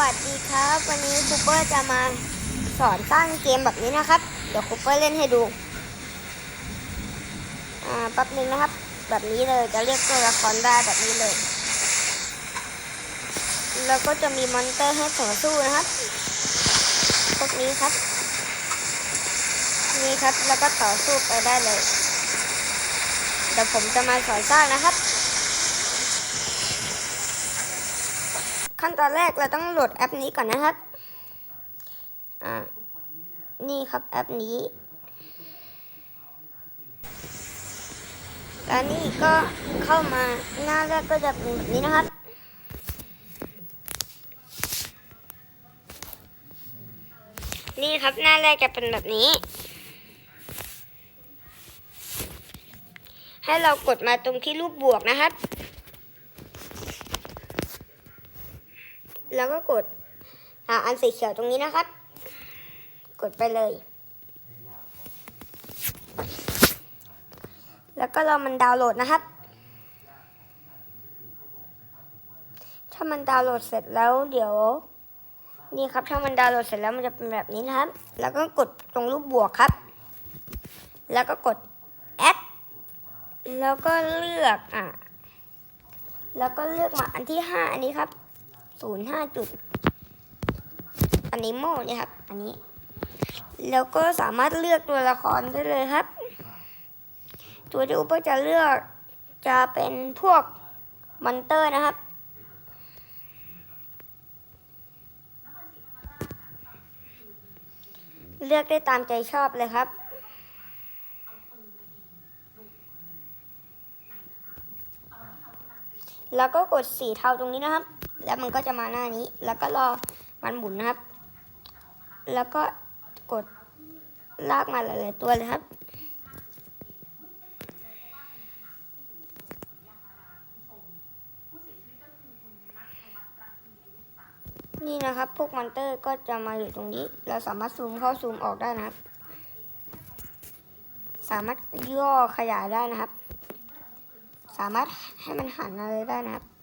วัสดีครับ วันนี้คูเปอร์จะมาสอนสร้างเกมแบบนี้นะครับ เดี๋ยวคูเปอร์เล่นให้ดู อ่าแป๊บนึงนะครับ แบบนี้เลยจะเรียกตัวละครได้แบบนี้เลย แล้วก็จะมีมอนเตอร์ให้ต่อสู้นะครับพวกนี้ครับ นี่ครับแล้วก็ต่อสู้ไปได้เลยเดี๋ยวผมจะมาสอนสร้างนะครับ ขั้นตอนแรกเราต้องโหลดแอปนี้ก่อนนะครับ อ่า นี่ครับแอปนี้ แล้วนี่ก็เข้ามาหน้าแรกก็จะเป็นแบบนี้นะครับ นี่ครับหน้าแรกจะเป็นแบบนี้ ให้เรากดมาตรงที่รูปบวกนะครับ แล้วก็กดอ่าอันสีเขียวตรงนี้นะครับ กดไปเลย แล้วก็รอมันดาวน์โหลดนะครับ ถ้ามันดาวน์โหลดเสร็จแล้วเดี๋ยว นี่ครับถ้ามันดาวน์โหลดเสร็จแล้วมันจะเป็นแบบนี้นะครับ แล้วก็กดตรงรูปบวกครับ แล้วก็กดแอดแล้วก็เลือกอะแล้วก็เลือกมาอันที่ห้าอันนี้ครับ ศูนย์ห้าจุดอันนี้โม่เนี่ยครับ อันนี้ แล้วก็สามารถเลือกตัวละครได้เลยครับ ตัวที่อุปจะเลือกจะเป็นพวกมอนเตอร์นะครับเลือกได้ตามใจชอบเลยครับ แล้วก็กดสีเทาตรงนี้นะครับ แล้วมันก็จะมาหน้านี้ แล้วก็รอมันหมุนนะครับ แล้วก็กดลากมาหลาย ๆ ตัวเลยครับ นี่นะครับ พวกมอนเตอร์ก็จะมาอยู่ตรงนี้ เราสามารถซูมเข้าซูมออกได้นะครับ สามารถย่อขยายได้นะครับ สามารถให้มันหันอะไรได้นะครับ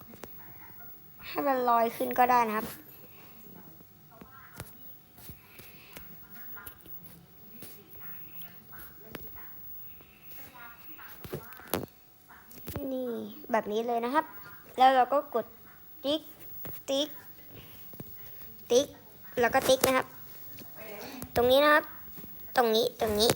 ให้มันลอยขึ้นก็ได้นะครับ นี่แบบนี้เลยนะครับ แล้วเราก็กดติ๊ก ติ๊ก ติ๊ก แล้วก็ติ๊กนะครับ ตรงนี้นะครับ ตรงนี้ ตรงนี้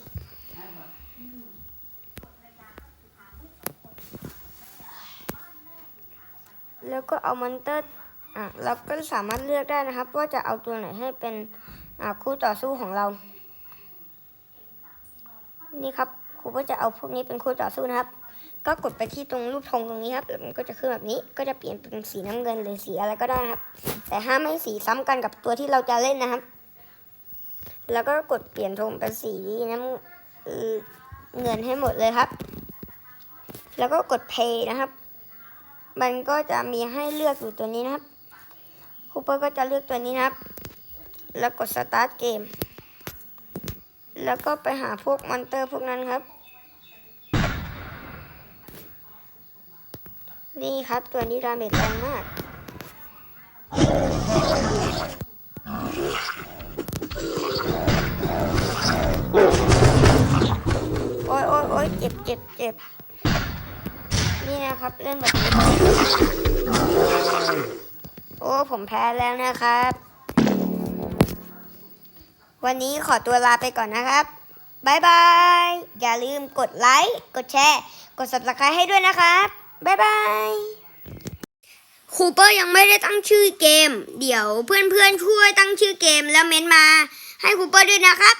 แล้วก็เอามอนเตอร์อะเราก็สามารถเลือกได้นะครับ ว่าจะเอาตัวไหนให้เป็นอ่าคู่ต่อสู้ของเรา นี่ครับครูก็จะเอาพวกนี้เป็นคู่ต่อสู้นะครับ ก็กดไปที่ตรงรูปธงตรงนี้ครับมันก็จะขึ้นแบบนี้ก็จะเปลี่ยนเป็นสีน้ำเงินหรือสีอะไรก็ได้นะครับ แต่ห้ามไม่สีซ้ำกันกับตัวที่เราจะเล่นนะครับ แล้วก็กดเปลี่ยนธงเป็นสีน้ำเอ่อเงินให้หมดเลยครับ แล้วก็กด play นะครับ มันก็จะมีให้เลือกอยู่ตัวนี้นะครับคูเปอร์ก็จะเลือกตัวนี้นะครับ แล้วกด start เกม แล้วก็ไปหาพวกมอนเตอร์พวกนั้นครับ นี่ครับตัวนี้ดาเมจแรงมาก โอ้ยโอ้ยโอ้ยเจ็บเจ็บเจ็บ นี่นะครับเล่นแบบนี้โอ้ผมแพ้แล้วนะครับ วันนี้ขอตัวลาไปก่อนนะครับบายบาย อย่าลืมกดไลค์ กดแชร์ กด subscribe ให้ด้วยนะครับบายบายคูเปอร์ยังไม่ได้ตั้งชื่อเกม เดี๋ยวเพื่อนๆช่วยตั้งชื่อเกมแล้วเม้นมาให้คูเปอร์ด้วยนะครับ